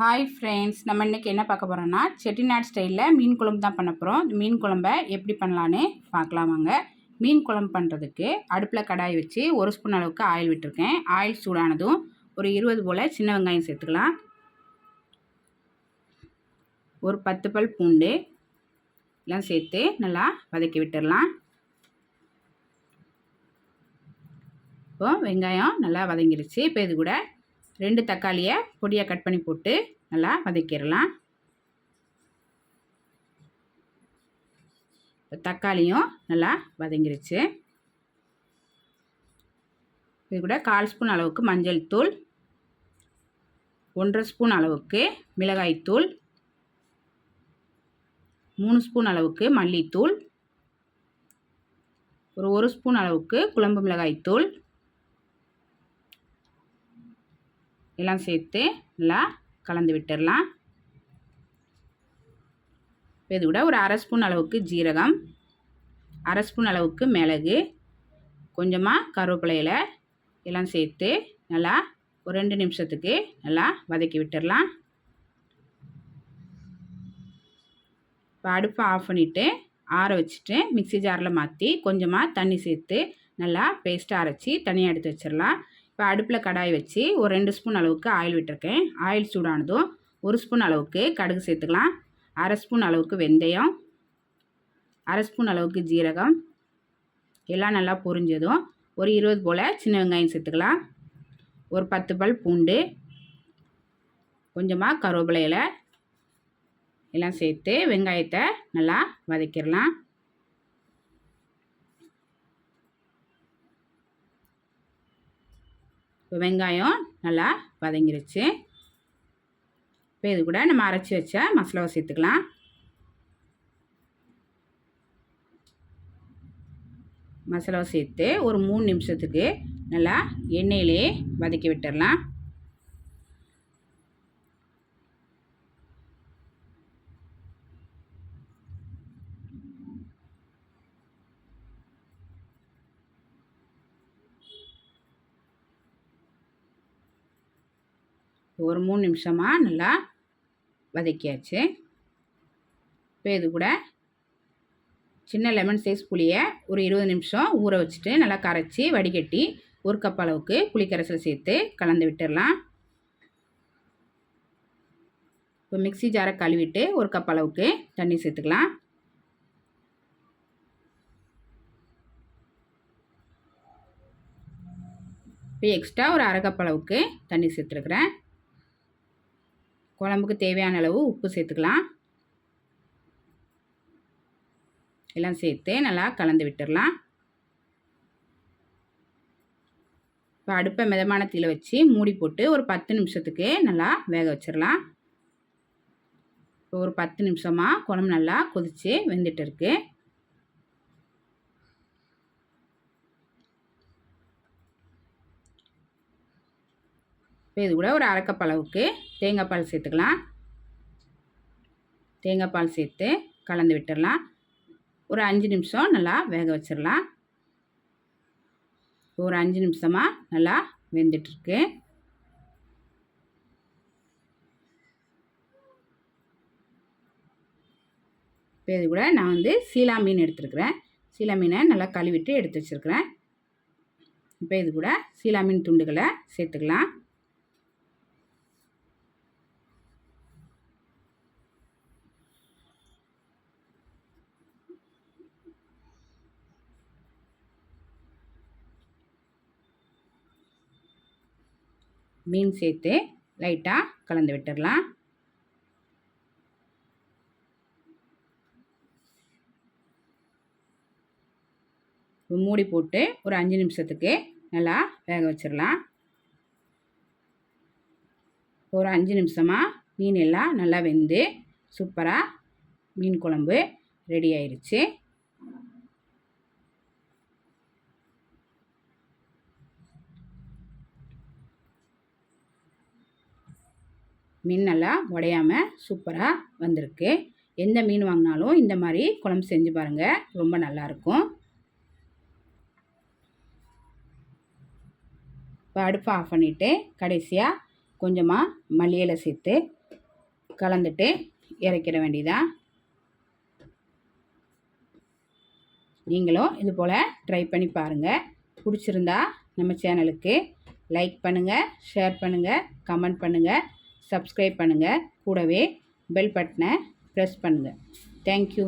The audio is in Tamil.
ஹாய் ஃப்ரெண்ட்ஸ் நம்ம இன்றைக்கி என்ன பார்க்க போகிறோன்னா செட்டிநாடு ஸ்டைலில் மீன் குழம்பு தான் பண்ண போகிறோம் மீன் குழம்ப எப்படி பண்ணலான்னு பார்க்கலாம் வாங்க. மீன் குழம்பு பண்ணுறதுக்கு அடுப்பில் கடாய் வச்சு ஒரு ஸ்பூன் அளவுக்கு ஆயில் விட்டுருக்கேன். ஆயில் சூடானதும் ஒரு இருபது போல் சின்ன வெங்காயம் சேர்த்துக்கலாம். ஒரு பத்து பல் பூண்டு எல்லாம் சேர்த்து நல்லா வதக்கி விட்டுடலாம் இப்போது வெங்காயம் நல்லா வதங்கிருச்சு. இப்போ இது கூட ரெண்டு தக்காளியை பொடியாக கட் பண்ணி போட்டு நல்லா வதக்கிடலாம். தக்காளியும் நல்லா வதங்கிருச்சு. இது கூட கால் ஸ்பூன் அளவுக்கு மஞ்சள் தூள் ஒன்றரை ஸ்பூன் அளவுக்கு மிளகாய்த்தூள் மூணு ஸ்பூன் அளவுக்கு மல்லித்தூள் ஒரு ஒரு ஸ்பூன் அளவுக்கு குழம்பு மிளகாய்த்தூள் எல்லாம் சேர்த்து நல்லா கலந்து விட்டுடலாம். இது கூட ஒரு அரை ஸ்பூன் அளவுக்கு ஜீரகம் அரை ஸ்பூன் அளவுக்கு மிளகு கொஞ்சமாக கருவேப்பிலையில் எல்லாம் சேர்த்து நல்லா ஒரு ரெண்டு நிமிஷத்துக்கு நல்லா வதக்கி விட்டுடலாம். இப்போ அடுப்பை ஆஃப் பண்ணிவிட்டு ஆற வச்சுட்டு மிக்சி ஜாரில் மாற்றி கொஞ்சமாக தண்ணி சேர்த்து நல்லா பேஸ்ட்டாக அரைச்சி தனியாக எடுத்து வச்சிடலாம். இப்போ அடுப்பில் கடாய் வச்சு ஒரு ரெண்டு ஸ்பூன் அளவுக்கு ஆயில் விட்டுருக்கேன். ஆயில் சூடானதும் ஒரு ஸ்பூன் அளவுக்கு கடுகு சேர்த்துக்கலாம். அரை ஸ்பூன் அளவுக்கு வெந்தயம். அரை ஸ்பூன் அளவுக்கு ஜீரகம். எல்லாம் நல்லா பொரிஞ்சதும் ஒரு இருபது போல் சின்ன வெங்காயம் சேர்த்துக்கலாம். ஒரு பத்து பல் பூண்டு. கொஞ்சமாக கருவேப்பிலையில் எல்லாம் சேர்த்து வெங்காயத்தை நல்லா வதக்கிடலாம். இப்போ வெங்காயம் நல்லா வதங்கிருச்சு. இப்போ இது கூட நம்ம அரைச்சி வச்ச மசாலாவை சேர்த்துக்கலாம். மசாலாவை சேர்த்து ஒரு மூணு நிமிஷத்துக்கு நல்லா எண்ணெயிலே வதக்கி விட்டுடலாம் ஒரு மூணு நிமிஷமாக நல்லா வதக்கியாச்சு. இப்போ இது கூட சின்ன லெமன் சைஸ் புளியை ஒரு இருபது நிமிஷம் ஊற வச்சுட்டு நல்லா கரைச்சி வடிகட்டி ஒரு கப் அளவுக்கு புளிக்கரைசல் சேர்த்து கலந்து விட்டுடலாம். இப்போ மிக்சி ஜாரை கழுவிட்டு ஒரு கப் அளவுக்கு தண்ணி சேர்த்துக்கலாம். இப்போ எக்ஸ்ட்ரா ஒரு அரை கப் அளவுக்கு தண்ணி சேர்த்துருக்குறேன். குழம்புக்கு தேவையான அளவு உப்பு சேர்த்துக்கலாம். எல்லாம் சேர்த்து நல்லா கலந்து விட்டுடலாம் இப்போ அடுப்பை மிதமான தீயில் வச்சு மூடி போட்டு ஒரு பத்து நிமிஷத்துக்கு நல்லா வேக வச்சிடலாம். இப்போ ஒரு பத்து நிமிஷமாக குழம்பு நல்லா கொதித்து வெந்துட்டு இருக்குது இப்போ இது கூட ஒரு அரைக்கப் அளவுக்கு தேங்காய் பால் சேர்த்துக்கலாம். தேங்காய் பால் சேர்த்து கலந்து விட்டுடலாம். ஒரு அஞ்சு நிமிஷம் நல்லா வேக வச்சிடலாம். ஒரு அஞ்சு நிமிஷமாக நல்லா வெந்துட்டுருக்கு. இப்போ இது கூட நான் வந்து சீலா மீன் எடுத்துருக்குறேன். சீலா மீனை நல்லா கழுவிட்டு எடுத்து வச்சுருக்கிறேன். இப்போ இது கூட சீலா மீன் துண்டுகளை சேர்த்துக்கலாம். மீன் சேர்த்து லைட்டாக கலந்து விட்டுடலாம். மூடி போட்டு ஒரு அஞ்சு நிமிஷத்துக்கு நல்லா வேக வச்சிடலாம். ஒரு அஞ்சு நிமிஷமாக மீன் எல்லாம் நல்லா வெந்து சூப்பராக மீன் குழம்பு ரெடி ஆயிடுச்சு மீன் நல்லா உடையாமல் சூப்பராக வந்திருக்கு. எந்த மீன் வாங்கினாலும் இந்த மாதிரி குழம்பு செஞ்சு பாருங்கள் ரொம்ப நல்லாயிருக்கும் இப்போ அடுப்பை ஆஃப் பண்ணிவிட்டு கடைசியாக கொஞ்சமாக மல்லியில் சேர்த்து கலந்துட்டு இறக்கிட வேண்டியதான் நீங்களும் இது போல் ட்ரை பண்ணி பாருங்கள் பிடிச்சிருந்தா நம்ம சேனலுக்கு லைக் பண்ணுங்கள் ஷேர் பண்ணுங்கள் கமெண்ட் பண்ணுங்கள் சப்ஸ்கிரைப் பண்ணுங்கள் கூடவே பெல் பட்டனை ப்ரெஸ் பண்ணுங்கள் தேங்க்யூ